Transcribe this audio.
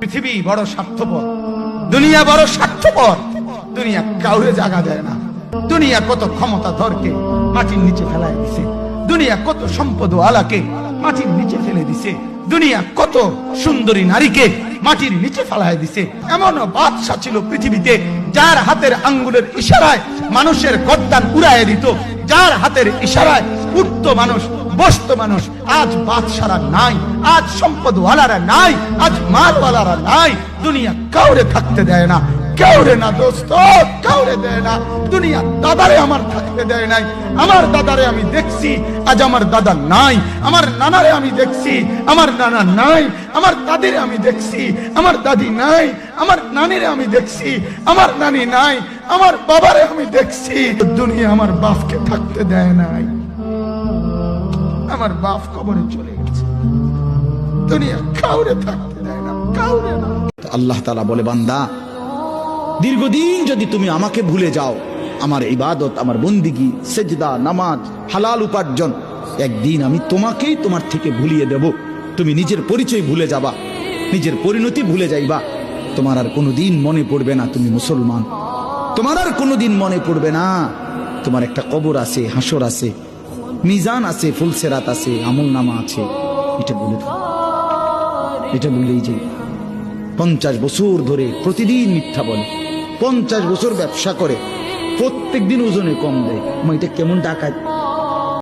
পৃথিবী বড় স্বার্থপর, দুনিয়া বড় স্বার্থপর, দুনিয়া কাউরে জায়গা দেয় না। দুনিয়া কত ক্ষমতা ধরকে মাটির নিচে ফেলায় দিছে। দুনিয়া কত সম্পদ আলাকে মাটির নিচে ফেলে দিছে। দুনিয়া কত সুন্দরী নারীকে মাটির নিচে ফেলায় দিছে। এমন বাদশা ছিল পৃথিবীতে, যার হাতের আঙ্গুলের ইশারায় মানুষের গদ্দান উড়ায় দিত। যার হাতের ইশারায় উঠত মানুষ, বসত মানুষ, আজ বাদশারা নাই, আজ সম্পদওয়ালারা নাই, আজ মালওয়ালারা নাই, দুনিয়া কাউরে থাকতে দেয় না। কাউরে না দোস্ত, কাউরে দেয় না। দুনিয়া দাদারে আমার থাকতে দেয় নাই। আমার দাদারে আমি দেখছি, আজ আমার দাদা নাই। আমার নানারে আমি দেখছি, আমার নানা নাই। আমার দাদিরে আমি দেখছি, আমার দাদি নাই। আমার নানিরে আমি দেখছি, আমার নানি নাই। আমার বাবারে আমি দেখছি, দুনিয়া আমার বাপকে থাকতে দেয় নাই। আমার বাপ কবরে চলে গেছে। দুনিয়া কাউরে থাকতে দেয় না, কাউরে না। আল্লাহ তালা বলে, বান্দা দীর্ঘদিন যদি তুমি আমাকে ভুলে যাও, আমার ইবাদত, আমার বন্দিগি, সেজদা, নামাজ, হালাল উপার্জন, একদিন আমি তোমাকেই তোমার থেকে ভুলিয়ে দেব। তুমি নিজের পরিচয় ভুলে যাবা, নিজের পরিণতি ভুলে যাইবা। তোমার আর কোনোদিন মনে পড়বে না তুমি মুসলমান। তোমার আর কোনোদিন মনে পড়বে না, তোমার একটা কবর আছে, হাসর আছে, মিজান আছে, ফুলসেরাত আছে, আমল নামা আছে। এটা বলে এটা বললেই যে পঞ্চাশ বছর ধরে প্রতিদিন মিথ্যা বলে। পঞ্চাশ বছর ব্যবসা করে প্রত্যেক দিন ওজনে কম দেয়। এটা কেমন ডাকাত?